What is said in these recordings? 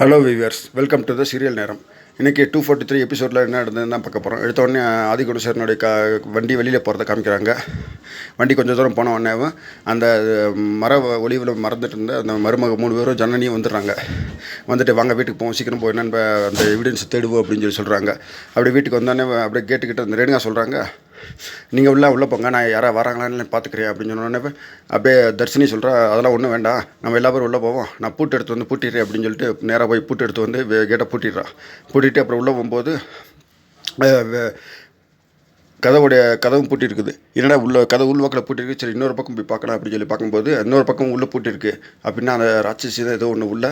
Hello viewers welcome to the serial நேரம் இன்றைக்கி two forty three எபிசோடில் என்ன நடந்ததுன்னு தான் பார்க்க போகிறோம் எடுத்த உடனே ஆதிகுணசேரனுடைய க வண்டி வெளியில் போகிறத காமிக்கிறாங்க. வண்டி கொஞ்சம் தூரம் போன உடனேவும் அந்த மர ஒளிவில் மறந்துட்டு இருந்த அந்த மருமக மூணு பேரும் ஜனனியும் வந்துடுறாங்க. வந்துட்டு வாங்க வீட்டுக்கு போவோம். சீக்கிரம் போய் என்னன்னு அந்த எவிடன்ஸ் தேடுவோம் அப்படின்னு சொல்லி சொல்கிறாங்க அப்படியே வீட்டுக்கு வந்தோடனே அப்படியே கேட்டுக்கிட்டு அந்த ரேணுகா சொல்கிறாங்க நீங்கள் உள்ளே உள்ளே போங்க. நான் யாராவது வராங்களான்னு பார்த்துக்கிறேன் அப்படின்னு சொன்னோடனே அப்படியே தர்ஷினி சொல்கிறா அதெல்லாம் ஒன்றும் வேண்டாம். நம்ம எல்லா பேரும் உள்ளே போவோம். நான் பூட்டு எடுத்து வந்து பூட்டிடுறேன் அப்படின்னு சொல்லிட்டு நேராக போய் பூட்டு எடுத்து வந்து கேட்டை பூட்டிடுறா. பூட்டிட்டு அப்புறம் உள்ளே போகும்போது கதவுடைய கதவும் பூட்டி இருக்குது என்னடா உள்ள கதை உள்வாக்கில் பூட்டிருக்கு சரி இன்னொரு பக்கம் போய் பார்க்கலாம் அப்படின்னு சொல்லி பார்க்கும்போது இன்னொரு பக்கம் உள்ளே பூட்டிருக்கு அப்படின்னா அந்த ராட்சசி தான் ஏதோ ஒன்று உள்ளே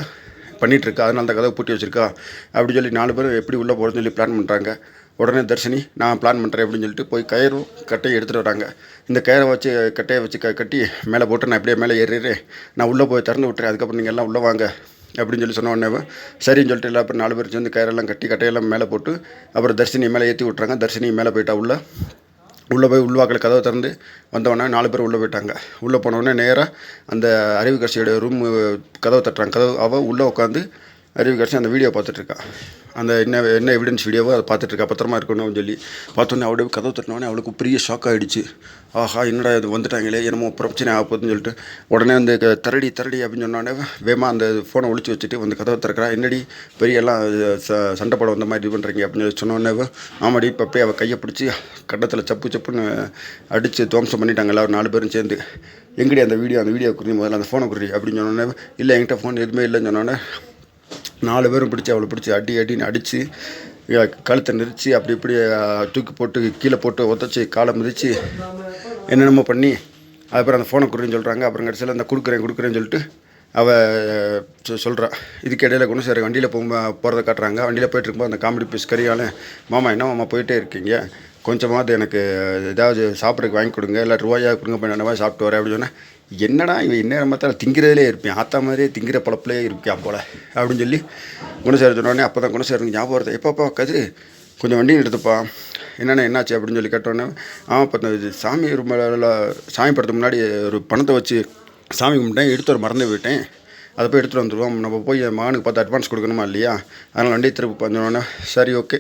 பண்ணிட்டு இருக்கா. அதனால அந்த கதவை பூட்டி வச்சுருக்கா. அப்படின்னு சொல்லி நாலு பேரும் எப்படி உள்ளே போகிறதுன்னு சொல்லி பிளான் பண்ணுறாங்க உடனே தர்ஷினி நான் பிளான் பண்ணுறேன் அப்படின்னு சொல்லிட்டு போய் கயிறும் கட்டையும் எடுத்துகிட்டு வராங்க. இந்த கயிறை வச்சு கட்டையை வச்சு க கட்டி மேலே போட்டு நான் இப்படியே மேலே ஏறிடுறேன். நான் உள்ளே போய் திறந்து விட்டுறேன். அதுக்கப்புறம் நீங்கள் எல்லாம் உள்ளே வாங்க அப்படின்னு சொல்லி சொன்ன உடனே சரின்னு சொல்லிட்டு எல்லா பேரும் நாலு பேர் சேர்ந்து கயிறெல்லாம் கட்டி கட்டையெல்லாம் மேலே போட்டு அப்புறம் தர்ஷினி மேலே ஏற்றி விட்றாங்க தர்ஷினி மேலே போயிட்டா உள்ள உள்ளே போய் உள்வாக்கில் கதவை திறந்து வந்தவொடனே நாலு பேர் உள்ளே போயிட்டாங்க. உள்ளே போனவுடனே நேராக அந்த அறிவு கட்சியோடைய ரூம் கதவை தட்டுறாங்க. கதவு அவள் உள்ளே உட்காந்து அறிவு அறிவுக்கட்சி அந்த வீடியோ பார்த்துட்ருக்கா. அந்த என்ன என்ன எவிடன்ஸ் வீடியோவோ அதை பார்த்துட்ருக்கா. பத்திரமா இருக்கணும்னு சொல்லி பார்த்தோன்னே அவளுடைய கதவு தட்டினோடனே அவளுக்கு பெரிய ஷாக் ஆகிடுச்சு ஆஹா என்னடா இது வந்துட்டாங்களே என்னமோ பிரச்சனை ஆக போகுதுன்னு சொல்லிட்டு உடனே அந்த க- தரடி தரடி அப்படின்னு சொன்னோடனே வேமா அந்த ஃபோனை ஒழிச்சு வச்சுட்டு வந்து கதவை திறக்கிறா. என்னடி பெரிய எல்லாம் ச சண்டை போட வந்த மாதிரி இது பண்ணுறீங்க அப்படின்னு சொல்லி சொன்னோடனே ஆமாடி இப்போ போய் அவள் கையை பிடிச்சி கட்டத்தில் சப்பு சப்புன்னு அடித்து துவம்சம் பண்ணிட்டாங்க எல்லாரும் நாலு பேரும் சேர்ந்து. எங்கடி அந்த வீடியோ அந்த வீடியோ குறி முதல்ல அந்த ஃபோனை குறி அப்படின்னு சொன்னோடனே இல்லை என்கிட்ட ஃபோன் எதுவுமே இல்லைன்னு சொன்னோடனே நாலு பேரும் பிடிச்சி அவளை பிடிச்சி அடி அடின்னு அடித்து கழுத்தை நெரிச்சு அப்படி இப்படி தூக்கி போட்டு கீழே போட்டு உதச்சி காலை மிதித்து என்னென்னமோ பண்ணி அதுக்கப்புறம் அந்த ஃபோனை கொடுன்னு சொல்கிறாங்க அப்புறம் கடைசியில் அந்த கொடுக்குறேன் கொடுக்குறேன்னு சொல்லிட்டு அவள் சொல்கிறா இதுக்கு இடையில கொண்டு சார் வண்டியில் போக போகிறத காட்டுறாங்க. வண்டியில் போயிட்டு இருக்கும்போது அந்த காமெடி பீஸ் கரியால மாமா என்ன மாமா போயிட்டே இருக்கீங்க? கொஞ்சமாவது எனக்கு ஏதாவது சாப்பிட்றதுக்கு வாங்கி கொடுங்க இல்லை ரூபாயா கொடுங்க போய் நான் சாப்பிட்டு வரேன் அப்படின்னு சொன்னேன். என்னடா இவன் என்ன பார்த்தாலும் திங்கிறதுலே இருப்பேன். ஆத்தா மாதிரியே திங்கிற பழப்பிலே இருப்பேன் போல. அப்படின்னு சொல்லி குணசேகர் சொன்னோடனே அப்போ தான் குணசேகருக்கு ஞாபகம் வருது. எப்பப்பா கதிரு கொஞ்சம் வண்டி எடுத்துப்பா என்னென்ன என்னாச்சு அப்படின்னு சொல்லி கேட்டோன்னே ஆமாம் இப்போ சாமி ரூமில் சாமி படத்துக்கு முன்னாடி ஒரு பணத்தை வச்சு சாமி கும்பிட்டேன். எடுத்து ஒரு மறந்து போயிட்டேன். அதை போய் எடுத்துகிட்டு வந்துடுவோம் நம்ம போய் என் மகனுக்கு பார்த்து அட்வான்ஸ் கொடுக்கணுமா இல்லையா? அதனால் வண்டியை திருப்பி பண்ணோன்னே சரி ஓகே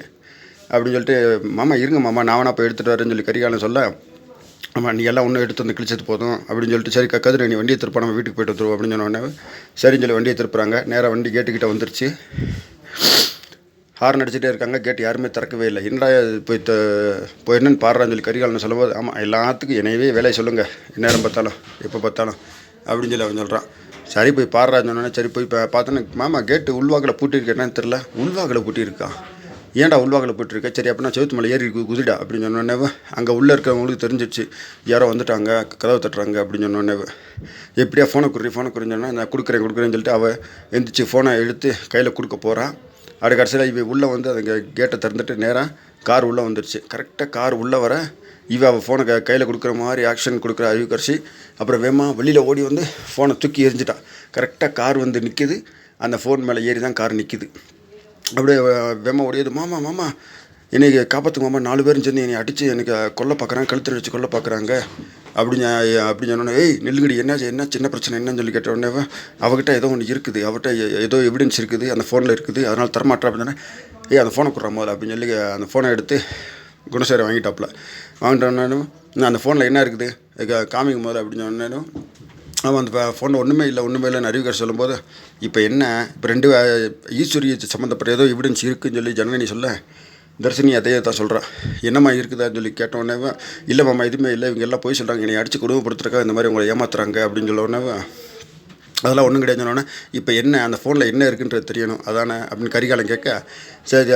அப்படின்னு சொல்லிட்டு மாமா இருங்க மாமா நான் வேணா போய் எடுத்துகிட்டு வரேன்னு சொல்லி கரிகாலம் சொல்ல ஆமாம் நீ எல்லாம் ஒன்றும் எடுத்து வந்து கிழிச்சது போதும் அப்படின்னு சொல்லிட்டு சரி க- நீ வண்டியை திருப்ப நம்ம வீட்டுக்கு போயிட்டு வந்துருவோம் அப்படின்னு சொன்னோடனே சரின்னு சொல்லி வண்டியை திருப்புறாங்க. நேராக வண்டி கேட்டுக்கிட்ட வந்துருச்சு. ஹார்ன் அடிச்சுட்டே இருக்காங்க. கேட் யாருமே திறக்கவே இல்லை. என்னடா போய் த போய் என்னன்னு பாடுறான்னு சொல்லி கரிகாலன் சொல்லும்போது ஆமாம் எல்லாத்துக்கும் என்னையவே வேலையை சொல்லுங்கள் நேரம் பார்த்தாலும் எப்போ பார்த்தாலும் அப்படின்னு சொல்லி அவன் சொல்கிறான் சரி போய் பாடுறான்னு சொன்னோன்னே சரி போய் பார்த்தோன்னே மாமா கேட்டு உள்வாக்கில் பூட்டியிருக்கேன்னு தெரில உள்வாக்கில் பூட்டியிருக்கான் ஏன்டா உள்வாக்கில் போயிட்டுருக்க? சரி அப்படின்னா செவத்து மலை ஏறி குதிடா அப்படின்னு சொன்னோடனே அங்கே உள்ளே இருக்கிறவங்களுக்கு தெரிஞ்சிச்சு யாரோ வந்துட்டாங்க கதவை தட்டுறாங்க அப்படின்னு சொன்னோடனே எப்படியா ஃபோனை குறி ஃபோனை குறிஞ்சோன்னா நான் கொடுக்குறேன் கொடுக்குறேன்னு சொல்லிட்டு அவள் எந்திரிச்சு ஃபோனை எடுத்து கையில் கொடுக்க போகிறான் அப்படி கடைசியில் இவ உள்ளே வந்து அந்த கேட்டை திறந்துட்டு நேராக கார் உள்ளே வந்துருச்சு. கரெக்டாக கார் உள்ளே வர இவ அவள் ஃபோனை க கையில் கொடுக்குற மாதிரி ஆக்ஷன் கொடுக்குற அறிவுக்கரிசி அப்புறம் வேமா வெளியில் ஓடி வந்து ஃபோனை தூக்கி எரிஞ்சிட்டா கரெக்டாக கார் வந்து நிற்கிது அந்த ஃபோன் மேலே ஏறி தான் கார் நிற்கிது அப்படியே வ- வேமா ஓடியது. மாமா மாமா என்னைக்கு காப்பாற்று மாமா. நாலு பேரும் சேர்ந்து என்னை அடித்து எனக்கு கொல்ல பார்க்குறாங்க கழுத்தில் வச்சு கொல்ல பார்க்குறாங்க அப்படின்னு அப்படி சொன்னோன்னே ஏய் நில்லுங்கடி என்ன என்ன சின்ன பிரச்சனை என்னன்னு சொல்லி கேட்ட உடனே அவகிட்ட ஏதோ ஒன்று இருக்குது அவர்கிட்ட எ- ஏதோ எவிடன்ஸ் இருக்குது அந்த ஃபோனில் இருக்குது அதனால் தரமாட்டா அப்படின்னு சொன்னேன். ஏய் அந்த ஃபோனை கொடுறா முதல்ல அப்படின்னு சொல்லி அந்த ஃபோனை எடுத்து குணசேரை வாங்கிட்டாப்புல. வாங்கிட்டோன்னாலும் நான் அந்த ஃபோனில் என்ன இருக்குது? காமிக்கும் முதல்ல அப்படின்னு சொன்னாலும் அவன் அந்த ஃபோனில் ஒன்றுமே இல்லை ஒன்றுமே இல்லைன்னு அறிவிக்கார் சொல்லும்போது இப்போ என்ன? இப்போ ரெண்டு ஈஸ்வரி சம்மந்தப்பட்ட ஏதோ எவிடன்ஸ் இருக்குதுன்னு சொல்லி ஜனனி சொல்ல? தர்சினி அதே தான் சொல்கிறா என்னம்மா இருக்குதான்னு சொல்லி கேட்டோன்னே இல்லை மாமா எதுவுமே இல்லை. இவங்க எல்லாம் போய் சொல்கிறாங்க என்னை அடித்து கொடுமைப்படுத்துறக்கா இந்த மாதிரி உங்களை ஏமாத்துறாங்க அப்படின்னு சொல்ல அதெல்லாம் ஒன்றும் கிடையாது சொன்னோன்னே இப்போ என்ன அந்த ஃபோனில் என்ன இருக்குன்றது தெரியணும். அதானே அப்படின்னு கரிகாலம் கேட்க சரி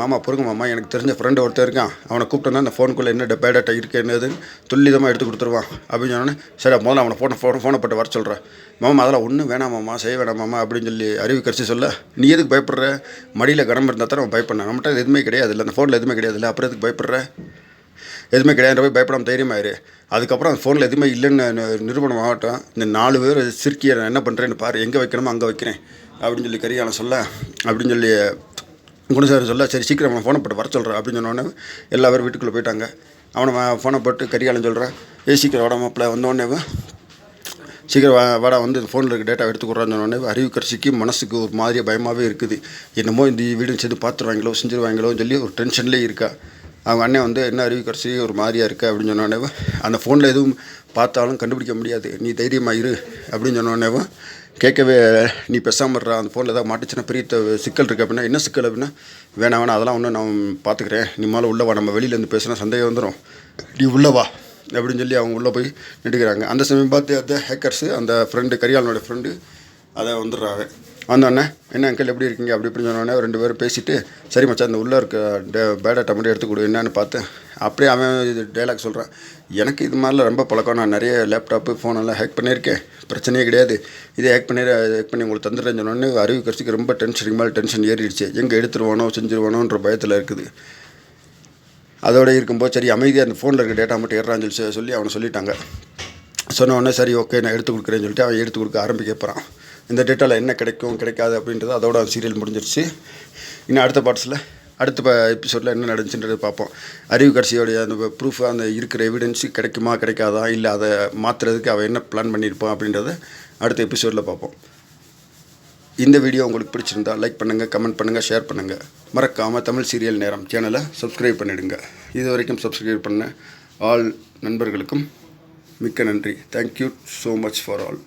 மாமா பொறுங்க மாமா எனக்கு தெரிஞ்ச ஃப்ரெண்டு ஒருத்தர் இருக்கான். அவனை கூப்பிட்டோன்னா அந்த ஃபோனுக்குள்ளே என்ன பேடாட்டா இருக்குது என்னதுன்னு துல்லிதமாக எடுத்து கொடுத்துருவான். அப்படின்னு சொன்னோன்னே சரி முதல்ல அவனை ஃபோனை ஃபோன் ஃபோனை போட்டு வர சொல்கிறேன் மாமா அதெல்லாம் ஒன்றும் வேணாம் மாமா செய்ய வேணாம் மாமா அப்படின்னு சொல்லி அறிவு கரிசி சொல்ல நீ எதுக்கு பயப்படுற? மடியில் கனம் இருந்தால் தான் அவன் பயப்படணும். நம்மகிட்ட எதுவுமே கிடையாது இல்லை அந்த ஃபோனில் எதுவுமே கிடையாது இல்லை அப்புறம் எதுக்கு பயப்படுற? எதுவுமே கிடையாது போய் பயப்படாம தைரியமாயிரு. அதுக்கப்புறம் அந்த ஃபோனில் எதுவுமே இல்லைன்னு நிறுவனம் நிரூபணம் ஆகட்டும். இந்த நாலு பேர் சிரிக்கிய நான் என்ன பண்ணுறேன்னு பாரு எங்கே வைக்கணுமோ அங்கே வைக்கிறேன். அப்படின்னு சொல்லி கரிகாலம் சொல்ல அப்படின்னு சொல்லி குணசாரி சொல்ல சரி சீக்கிரம் ஃபோனை போட்டு வர சொல்கிறேன் அப்படின்னு சொன்னோடனே எல்லா பேரும் வீட்டுக்குள்ளே போயிட்டாங்க. அவனை ஃபோனை போட்டு கரிகாலம் சொல்கிறான் ஏ சீக்கிரம் உடம்புல வந்தோடனே சீக்கிரம் வா வாடா வந்து ஃபோனில் இருக்க டேட்டா எடுத்து கொடுறான்னு அறிவுக்கரசிக்கு மனசுக்கு ஒரு மாதிரி பயமாகவே இருக்குது. என்னமோ இந்த வீடு செஞ்சு பார்த்துருவாங்களோ செஞ்சுருவாங்களோன்னு சொல்லி ஒரு டென்ஷன்லேயே இருக்கா. அவங்க அண்ணன் வந்து என்ன அறிவிக்கரசி ஒரு மாதிரியாக இருக்குது அப்படின்னு சொன்னோடனே அந்த ஃபோனில் எதுவும் பார்த்தாலும் கண்டுபிடிக்க முடியாது. நீ தைரியமாக இரு. அப்படின்னு சொன்னோடனேவும் கேட்கவே நீ பேசாமல் அந்த ஃபோனில் ஏதாவது மாட்டுச்சுன்னா பெரிய சிக்கல் இருக்குது அப்படின்னா என்ன சிக்கல் அப்படின்னா வேணாம் வேணாம் அதெல்லாம் ஒன்றும் நான் பார்த்துக்கிறேன் நீ மேலே உள்ள வா. நம்ம வெளியிலேருந்து பேசுனா சந்தேகம் வந்துடும் நீ உள்ளே வா. அப்படின்னு சொல்லி அவங்க உள்ளே போய் நின்றுக்கிறாங்க அந்த சமயம் பார்த்து அந்த ஹேக்கர்ஸு அந்த ஃப்ரெண்டு கரியாலனோட ஃப்ரெண்டு அதை வந்துடுறாரு வந்தோடனே என்ன அங்கிள் எப்படி இருக்கீங்க? அப்படி இப்படின்னு சொன்னோடனே ரெண்டு பேரும் பேசிவிட்டு சரி மச்சான் அந்த உள்ளே இருக்க டே பேடாட்டா மட்டும் எடுத்து கொடு என்னன்னு பார்த்து. அப்படியே அவன் இது டைலாக் சொல்கிறான் எனக்கு இது மாதிரிலாம் ரொம்ப பழக்கம். நான் நிறைய லேப்டாப்பு ஃபோனெல்லாம் ஹேக் பண்ணியிருக்கேன். பிரச்சனையே கிடையாது. இதை ஹேக் பண்ணி ஹேக் பண்ணி உங்களுக்கு தந்துடுறேன் சொன்னோடனே அறிவு கட்சிக்கு ரொம்ப டென்ஷன் மேலே டென்ஷன் ஏறிடுச்சு. எங்கே எடுத்துருவானோ செஞ்சுருவானோன்ற பயத்தில் இருக்குது. அதோட இருக்கும்போது சரி அமைதியாக அந்த ஃபோனில் இருக்க டேட்டா மட்டும் ஏறான்னு சொல்லி சொல்லி அவனை சொல்லிட்டாங்க. சொன்ன உடனே சரி ஓகே நான் எடுத்து கொடுக்குறேன்னு சொல்லிட்டு அவன் எடுத்து கொடுக்க ஆரம்பிக்க போகிறான் இந்த டேட்டாவில் என்ன கிடைக்கும் கிடைக்காது அப்படின்றது அதோட சீரியல் முடிஞ்சிருச்சு. இன்னும் அடுத்த பார்ட்ஸில் அடுத்த எபிசோடில் என்ன நடந்துச்சுன்றது பார்ப்போம். அறிவு கடைசியோடைய அந்த ப்ரூஃப் அந்த இருக்கிற எவிடன்ஸு கிடைக்குமா கிடைக்காதா இல்லை அதை மாற்றுறதுக்கு அவள் என்ன பிளான் பண்ணியிருப்பான் அப்படின்றத அடுத்த எபிசோடில் பார்ப்போம். இந்த வீடியோ உங்களுக்கு பிடிச்சிருந்தா லைக் பண்ணுங்கள் கமெண்ட் பண்ணுங்கள் ஷேர் பண்ணுங்கள் மறக்காமல் தமிழ் சீரியல் நேரம் சேனலை சப்ஸ்கிரைப் பண்ணிவிடுங்க இது வரைக்கும் சப்ஸ்கிரைப் பண்ண ஆல் நண்பர்களுக்கும் மிக்க நன்றி. Thank you so much for all